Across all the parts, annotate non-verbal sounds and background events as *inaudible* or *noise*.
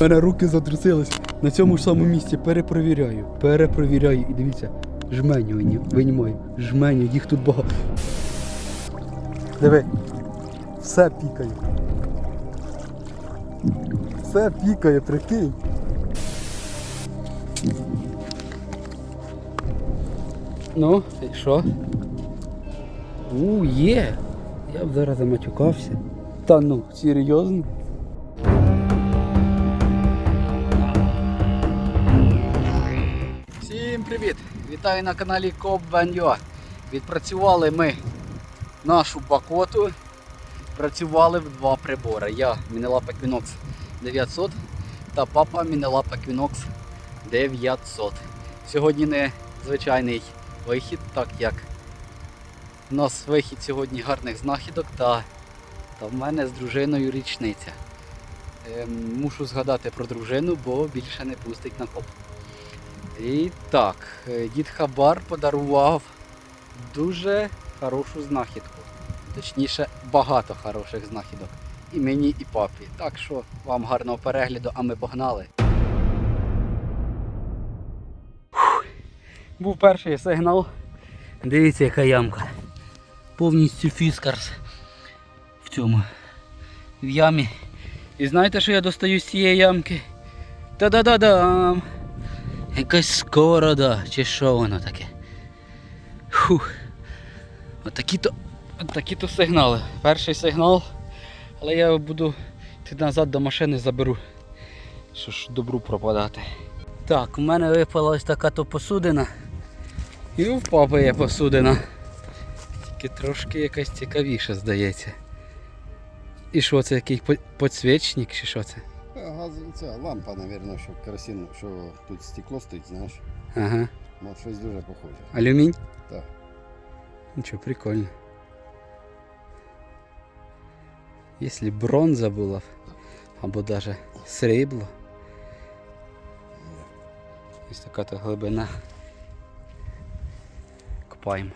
Мене руки затрусились. На цьому ж самому місці перепровіряю, перепровіряю. І дивіться, жменю вині- винімаю. Жменю, їх тут багато. Диви. Все пікає. Все пікає, прикинь. Ну, і що? У, є. Я б зараз заматюкався. Та ну, серйозно? Всім привіт! Вітаю на каналі Cob Відпрацювали ми нашу бакоту. Працювали в два прибори. Я Мінелапа Equinox 900 та папа Мінелапа Equinox 900. Сьогодні не звичайний вихід, так як у нас вихід сьогодні гарних знахідок та, та в мене з дружиною річниця. Ем, мушу згадати про дружину, бо більше не пустить на коп. І так, е, дід Хабар подарував дуже хорошу знахідку. Точніше, багато хороших знахідок. І мені, і папі. Так що вам гарного перегляду, а ми погнали. Був перший сигнал. Дивіться, яка ямка. Повністю фіскарс в цьому в ямі. І знаєте, що я достаю з цієї ямки? Та-да-да-дам! Якась скорода, чи що воно таке. Фух. Отакі-то такі-то сигнали. Перший сигнал. Але я буду йти назад до машини заберу. Що ж добру пропадати. Так, у мене випала ось така то посудина. І у папи є посудина. Тільки трошки якась цікавіша, здається. І що це, який по- підсвічник чи що це? Газ, це лампа, мабуть, що керосин, що тут стекло стоїть, знаєш. Ага. Ну, щось дуже похоже. Алюмінь? Так. Нічого, прикольно. Якщо бронза була, або даже срібло. Ось така то глибина. Копаємо.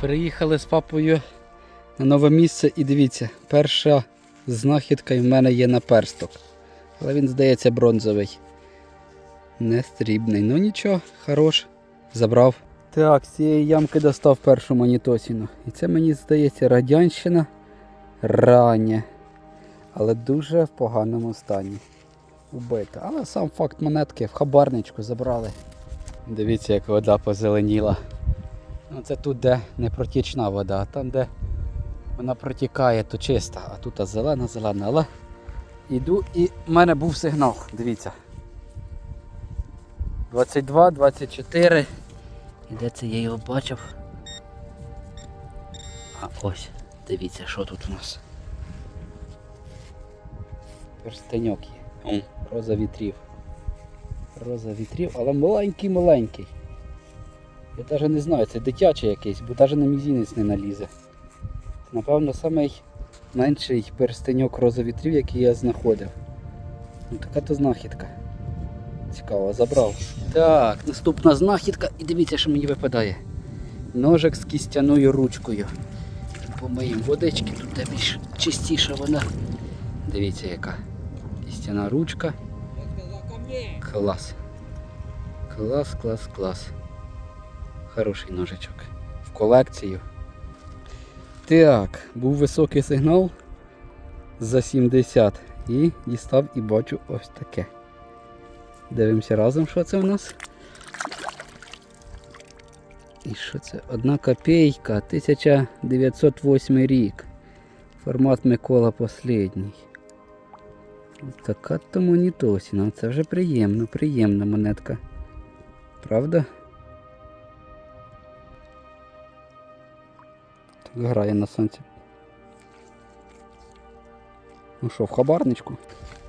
Приїхали з папою на нове місце і дивіться, перша знахідка в мене є наперсток. Але він, здається, бронзовий. Не стрібний. Ну нічого, хорош. Забрав. Так, з цієї ямки достав першу монітосіну. І це мені здається радянщина рання. Але дуже в поганому стані. Убита. Але сам факт монетки в хабарничку забрали. Дивіться, як вода позеленіла. Ну, це тут, де непротічна вода, а там, де вона протікає, то чиста, а тут зелена, зелена, але іду і в мене був сигнал, дивіться. 22, 24. І де це я його бачив? А ось, дивіться, що тут у нас. Перстеньок є. О, роза вітрів. Роза вітрів, але маленький-маленький. Я навіть не знаю, це дитячий якийсь, бо навіть на мізінець не налізе. Це, напевно, найменший перстеньок розовітрів, який я знаходив. Ну, така то знахідка. Цікаво, забрав. Так, наступна знахідка і дивіться, що мені випадає. Ножик з кістяною ручкою. Помиємо водички, тут більш чистіша вона. Дивіться яка. Кістяна ручка. Клас. Клас, клас, клас. Хороший ножичок. В колекцію. Так, був високий сигнал за 70 і дістав і бачу ось таке. Дивимося разом, що це у нас. І що це? Одна копійка, 1908 рік. Формат Микола Послідній. Ось Така то монітосіна. Це вже приємно, приємна монетка. Правда? Грає на сонці. Ну що, в хабарничку?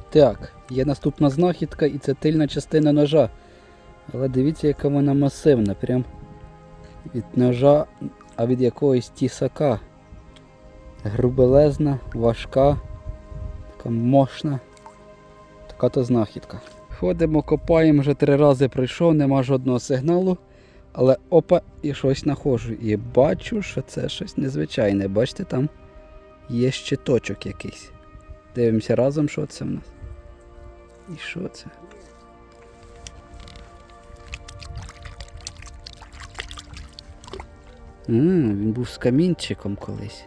Так, є наступна знахідка і це тильна частина ножа. Але дивіться, яка вона масивна, прям від ножа, а від якогось тісака. Грубелезна, важка, така мощна. Така то знахідка. Ходимо, копаємо, вже три рази прийшов, нема жодного сигналу. Але опа, і щось знаходжу. І бачу, що це щось незвичайне. Бачите, там є щиточок якийсь. Дивимося разом, що це в нас. І що це? М, він був з камінчиком колись.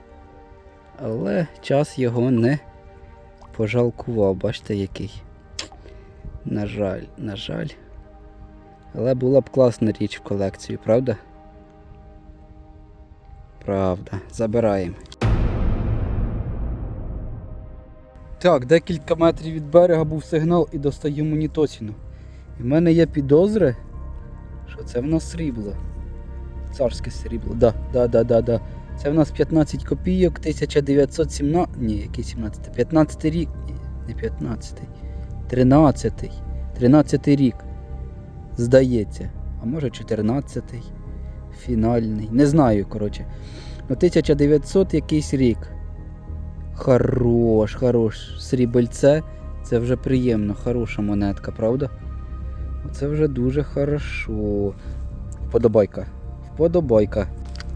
Але час його не пожалкував, бачите який. На жаль, на жаль. Але була б класна річ в колекцію, правда? Правда, забираємо. Так, декілька метрів від берега був сигнал і достаю монітосіну. І в мене є підозри, що це в нас срібло. Царське срібло. Да, да, да, да, да. Це в нас 15 копійок 1917. Ні, який 17? 15 рік. Не 15. 13. 13 рік. Здається. А може 14. Фінальний. Не знаю, коротше. Ну, 1900 якийсь рік. Хорош, хорош. Срібельце. Це вже приємно, хороша монетка, правда? Це вже дуже хорошо. Вподобайка. Вподобайка.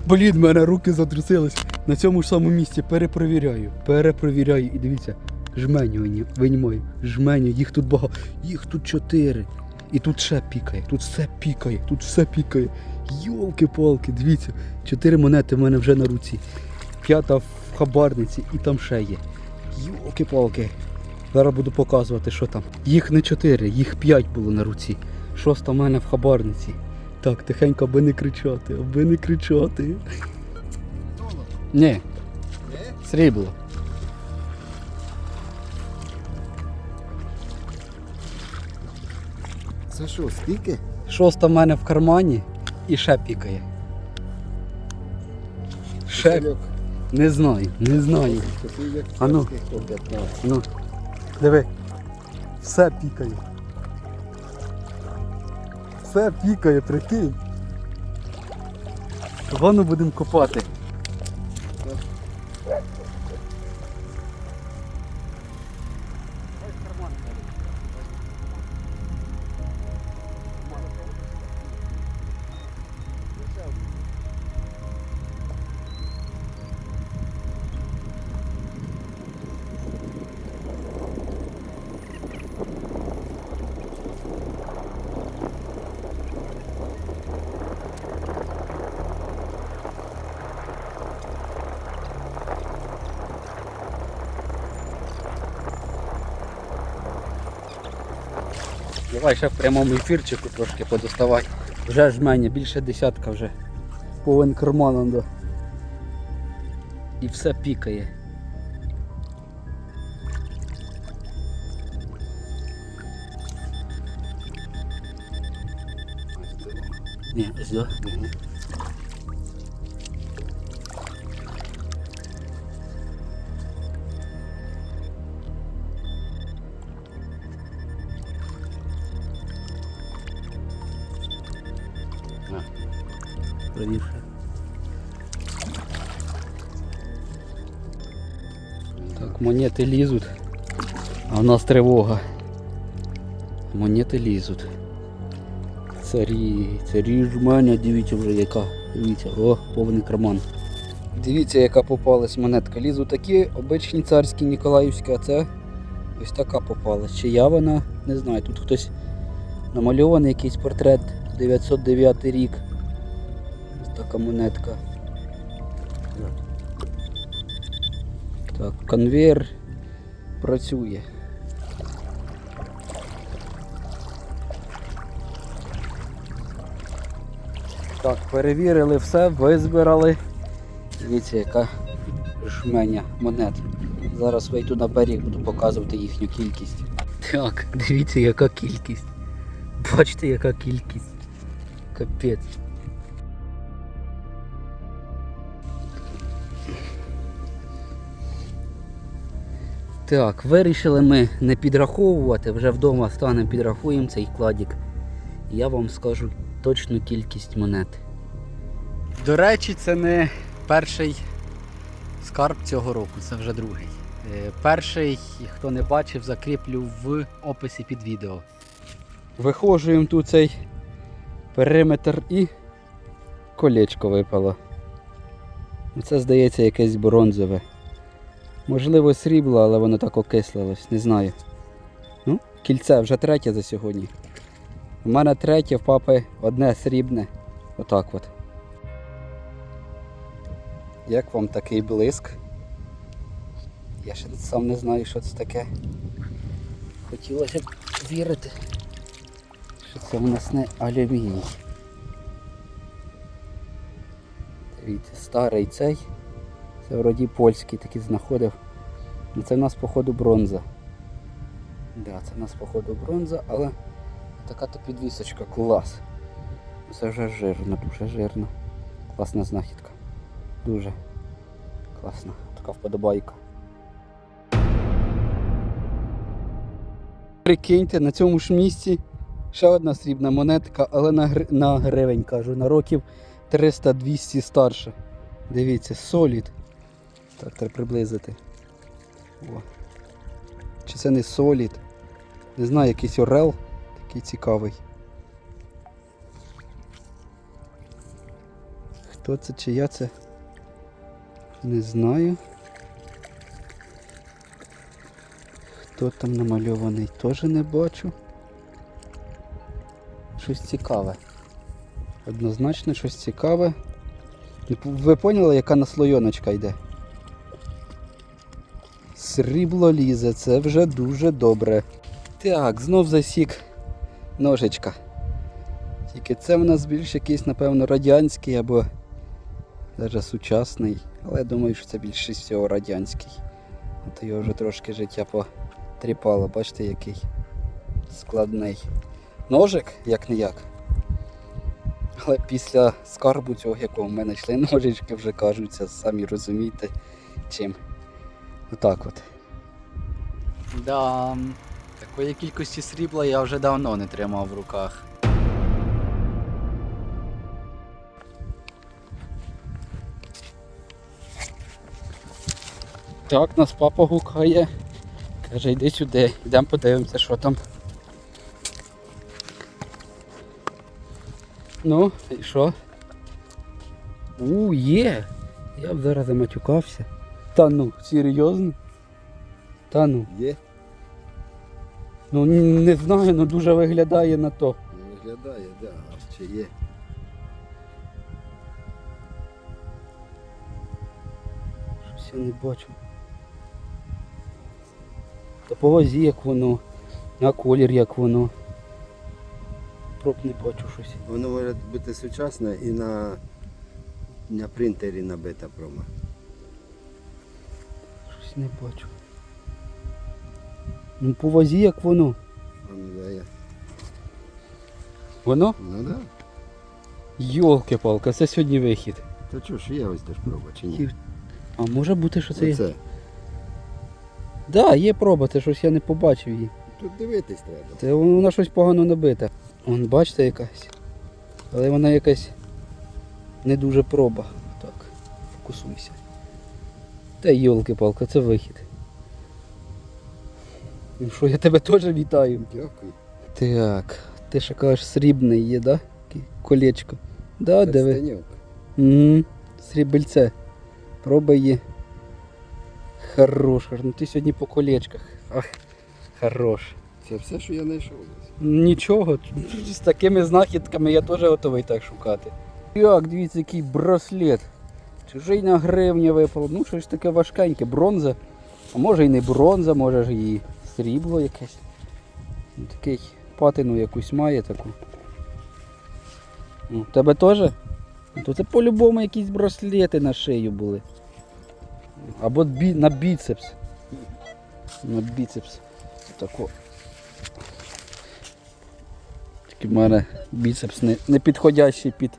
Блін, мене руки затрусились. На цьому ж самому місці перепровіряю. Перепровіряю. І дивіться, жменю винімаю. Жменю, їх тут багато. Їх тут чотири. І тут ще пікає, тут все пікає, тут все пікає. Йолки-палки, дивіться, чотири монети в мене вже на руці. П'ята в хабарниці і там ще є. Йолки-палки. Зараз буду показувати, що там. Їх не чотири, їх п'ять було на руці. Шоста в мене в хабарниці. Так, тихенько, аби не кричати, аби не кричати. Ні, срібло. Це що, скільки? Шоста в мене в кармані і ще пікає. Ще Кошельок. не знаю, не знаю. А ну. царських по 15. Ну, диви. Все пікає. Все пікає, прикинь. Ванну будемо копати. Давай ще в прямому ефірчику трошки подоставай. Вже жменя, більше десятка вже. Повен карманом. Да. І все пікає. Ні, ось до. Правіше. Так, монети лізуть, а в нас тривога. Монети лізуть. Царі, царі жменя, дивіться вже яка. Дивіться, о, повний карман. Дивіться, яка попалась монетка. Лізуть такі обичні царські Ніколаївські, а це ось така попалась. Чи я вона, не знаю, тут хтось намальований якийсь портрет 909 рік. Така монетка. Так, конвейер працює. Так, перевірили все, визбирали. Дивіться, яка жменя монет. Зараз вийду на берег, буду показувати їхню кількість. Так, дивіться, яка кількість. Бачите, яка кількість. Капець. Так, вирішили ми не підраховувати, вже вдома станемо підрахуємо цей кладік я вам скажу точну кількість монет. До речі, це не перший скарб цього року, це вже другий. Е, Перший, хто не бачив, закріплю в описі під відео. Виходжуємо тут цей периметр і колечко випало. Це, здається, якесь бронзове. Можливо, срібло, але воно так окислилось, не знаю. Ну, кільце вже третє за сьогодні. У мене третє, в папи одне срібне. Отак от. Як вам такий блиск? Я ще сам не знаю, що це таке. Хотілося б вірити, що це у нас не алюміній. Дивіться, старий цей. Це вроді польський такий знаходив. Ну це в нас походу бронза. Да, це в нас походу бронза, але така то підвісочка, клас. Це вже жирно, дуже жирно. Класна знахідка. Дуже класна. Така вподобайка. Прикиньте, на цьому ж місці ще одна срібна монетка, але на, гри... на гривень кажу, на років 300-200 старше. Дивіться, солід. Так, треба приблизити. О. Чи це не солід? Не знаю, якийсь орел такий цікавий. Хто це, чия це? Не знаю. Хто там намальований, теж не бачу. Щось цікаве. Однозначно щось цікаве. Ви поняли, яка наслойоночка йде? Срібло лізе, це вже дуже добре. Так, знов засік ножичка. Тільки це в нас більш якийсь, напевно, радянський або навіть сучасний. Але я думаю, що це більше всього радянський. От його вже трошки життя потріпало, бачите, який складний. Ножик, як не як. Але після скарбу цього, якого в мене йшли ножички, вже кажуться, самі розумієте чим. Отак от. Да, такої кількості срібла я вже давно не тримав в руках. Так, нас папа гукає. Каже, йди сюди, йдемо подивимося, що там. Ну, і що? У, є! Я б зараз заматюкався. Та ну, серйозно? Та ну. Є? Ну не знаю, ну дуже виглядає на то. Виглядає, да. А чи є? Щось я не бачу. Та по вазі як воно, на колір як воно. Проб не бачу щось. Воно може бути сучасне і на, на принтері набита промо. Щось не бачу. Ну по вазі як воно. Воно. Воно? Ну да. Йолки-палка, це сьогодні вихід. Та чого ж є ось теж проба, чи ні? А може бути, що це є? Оце. Так, да, є проба, це щось я не побачив її. Тут дивитись треба. Це вона щось погано набита. Вон, бачите, якась. Але вона якась не дуже проба. Так, фокусуйся. Та йолки-палка, це вихід. Ну що, я тебе теж вітаю. Дякую. Так, ти ще кажеш, срібний є, да? Колечко. Да, диви. Угу. Срібельце. Проба є. Хорош, ну ти сьогодні по колечках. Ах, хорош. Це все, що я знайшов. Нічого, з такими знахідками я теж готовий так шукати. Як, дивіться, який браслет. Чужий на гривня випало. Ну, щось таке важкеньке, бронза. А може і не бронза, може ж і срібло якесь. Ну, Такий патину якусь має таку. Ну, тебе теж? Ну, То це по-любому якісь браслети на шию були. Або бі- на біцепс. На біцепс. Тако. Тільки в мене біцепс не, не підходящий під,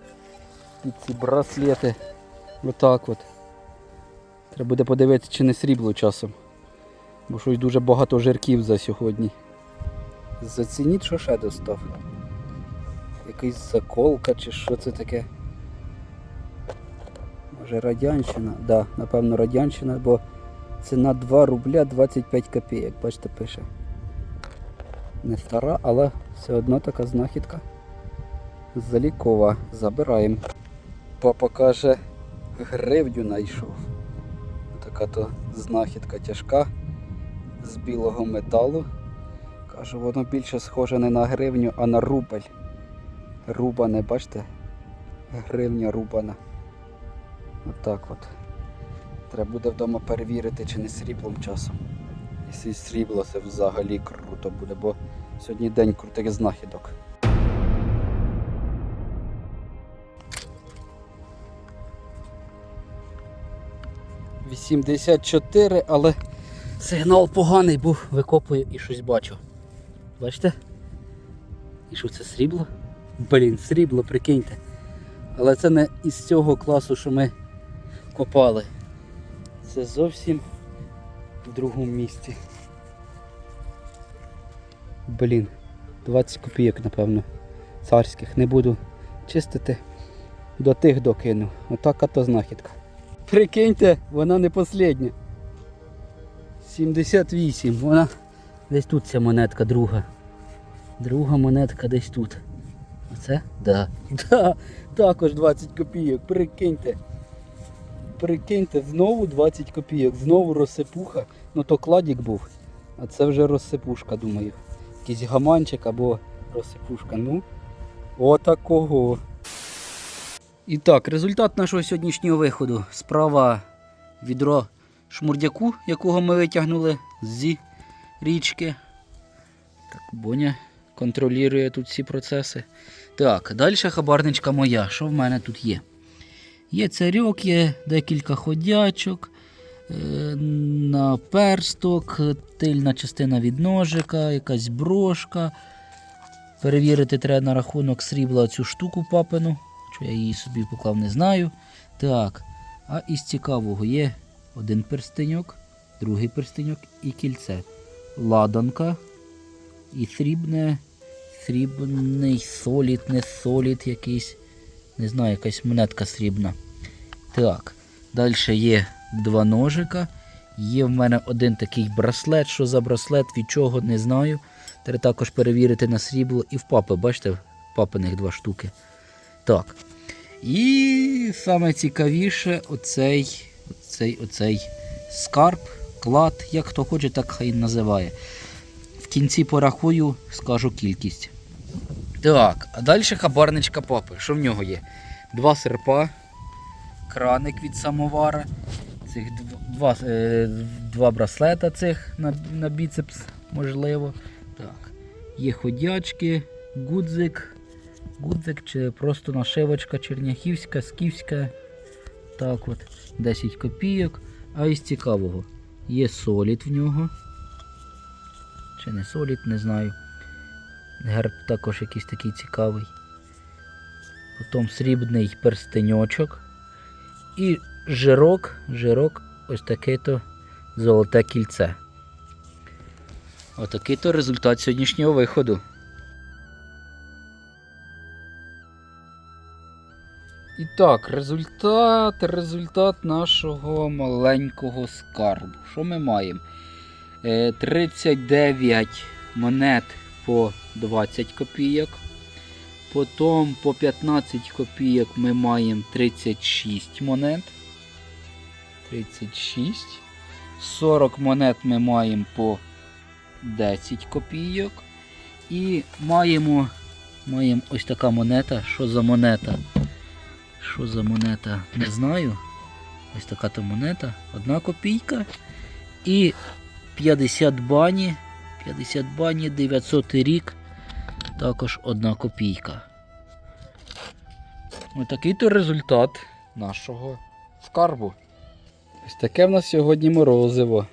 під ці браслети. Отак от. Треба буде подивитися, чи не срібло часом. Бо щось дуже багато жирків за сьогодні. Зацініть, що ще достав. Якась заколка чи що це таке? Може радянщина? Да, напевно радянщина, бо ціна 2 рубля 25 копійок. Бачите, пише. Не стара, але все одно така знахідка. Залікова. Забираємо. Папа каже, гривню знайшов. Така то знахідка тяжка з білого металу. Каже, воно більше схоже не на гривню, а на рубль. Рубане, бачите? Гривня рубана. Отак от. Треба буде вдома перевірити, чи не сріблом часом. Якщо срібло, це взагалі круто буде, бо сьогодні день крутих знахідок. Вісімдесят чотири, але сигнал поганий був, викопую і щось бачу. Бачите? І що це срібло? Блін, срібло, прикиньте. Але це не із цього класу, що ми копали. Це зовсім в другому місці. Блін, 20 копійок, напевно, царських. Не буду чистити. До тих докину. Отака то знахідка. Прикиньте, вона не последня. 78. Вона десь тут ця монетка друга. Друга монетка десь тут. Оце? Да. *laughs* Да. Також 20 копійок. Прикиньте. Прикиньте, знову 20 копійок, знову розсипуха. Ну то кладік був. А це вже розсипушка, думаю. Якийсь гаманчик або розсипушка. Ну, отакого. І так, результат нашого сьогоднішнього виходу. Справа відро шмурдяку, якого ми витягнули з річки. Так, Боня контролює тут всі процеси. Так, далі хабарничка моя. Що в мене тут є? Є царьок, є декілька ходячок, е, наперсток, тильна частина від ножика, якась брошка. Перевірити треба на рахунок срібла цю штуку папину, що я її собі поклав, не знаю. Так, а із цікавого є один перстеньок, другий перстеньок і кільце. Ладанка і срібне, срібний солід, не солід якийсь. Не знаю, якась монетка срібна. Так, далі є два ножика. Є в мене один такий браслет. Що за браслет, від чого не знаю. Треба також перевірити на срібло. І в папи, бачите, папиних два штуки. Так. І саме цікавіше оцей, оцей, оцей скарб, клад, як хто хоче, так хай називає. В кінці порахую, скажу кількість. Так, а далі хабарничка папи. Що в нього є? Два серпа, краник від самовара, цих дв- два, е, два браслета цих на, на біцепс, можливо. Так. Є ходячки, гудзик, гудзик чи просто нашивочка черняхівська, скіфська. Так от, 10 копійок. А із цікавого є солід в нього. Чи не солід, не знаю. Герб також якийсь такий цікавий. Потім срібний перстеньочок. І жирок, жирок, ось таке то золоте кільце. Отакий то результат сьогоднішнього виходу. І так, результат, результат нашого маленького скарбу. Що ми маємо? Е, 39 монет по 20 копійок. Потім по 15 копійок ми маємо 36 монет. 36. 40 монет ми маємо по 10 копійок. І маємо, маємо ось така монета. Що за монета? Що за монета? Не знаю. Ось така то монета. Одна копійка. І 50 бані. 50 бані, 900 рік. Також одна копійка. Отакий то результат нашого скарбу. Ось таке в нас сьогодні морозиво.